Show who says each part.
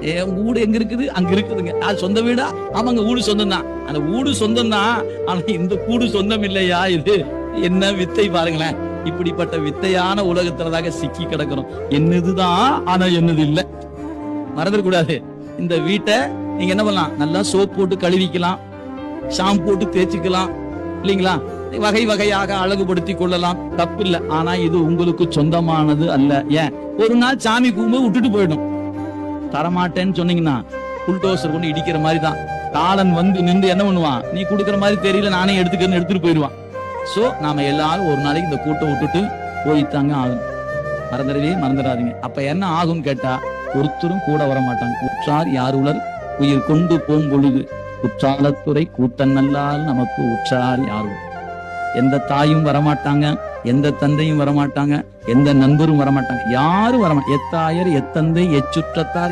Speaker 1: என் வீடு எங்க இருக்குது? அங்க இருக்குதுங்க. அது சொந்த வீடா? ஆமாங்க வீடு சொந்தம் தான் அந்த வீடு சொந்தம் தான் ஆனா இந்த கூடு சொந்தம் இல்லையா இது? என்ன வித்தை பாருங்களேன். இப்படிப்பட்ட வித்தையான உலகத்துலதாக சிக்கி கிடக்கிறோம். என்னதுதான்? ஆனா என்னது இல்ல. மறந்துடக்கூடாது இந்த வீட்டை நீங்க என்ன பண்ணலாம்? நல்லா சோப் போட்டு கழுவிக்கலாம். ஷாம்பு போட்டு தேய்ச்சிக்கலாம். இல்லைங்களா? வகை வகையாக அழகுபடுத்தி கொள்ளலாம். தப்பு இல்லை ஆனா இது உங்களுக்கு சொந்தமானது அல்ல. ஏன்? ஒரு நாள் சாமி கும்பு விட்டுட்டு போயிடும் தரமாட்டேன்னு சொன்னீங்கன்னா புல்டோசர் கொண்டு இடிக்கிற மாதிரி தான் காலன் வந்து நின்று என்ன பண்ணுவான்? நீ கொடுக்குற மாதிரி தெரியல நானே எடுத்துக்கிறேன்னு எடுத்துட்டு போயிடுவான். சோ நாம எல்லாரும் ஒரு நாளைக்கு இந்த கூட்டம் விட்டுட்டு போய்த்தாங்க ஆகும் மறந்துடவே மறந்துடாதீங்க. அப்ப என்ன ஆகும் கேட்டா ஒருத்தரும் கூட வர மாட்டாங்க உற்றார் யார் உலர் உயிர் கொண்டு போகும் பொழுது. குற்றாலத்துறை கூட்டம் நல்லால் நமக்கு உற்றார் யாரும் எந்த தாயும் வரமாட்டாங்க எந்த தந்தையும் வரமாட்டாங்க எந்த நண்பரும் வரமாட்டாங்க. யாரும் வரமாட்டாங்க எத்தாயர் எத்தந்தை எச்சுற்றத்தார்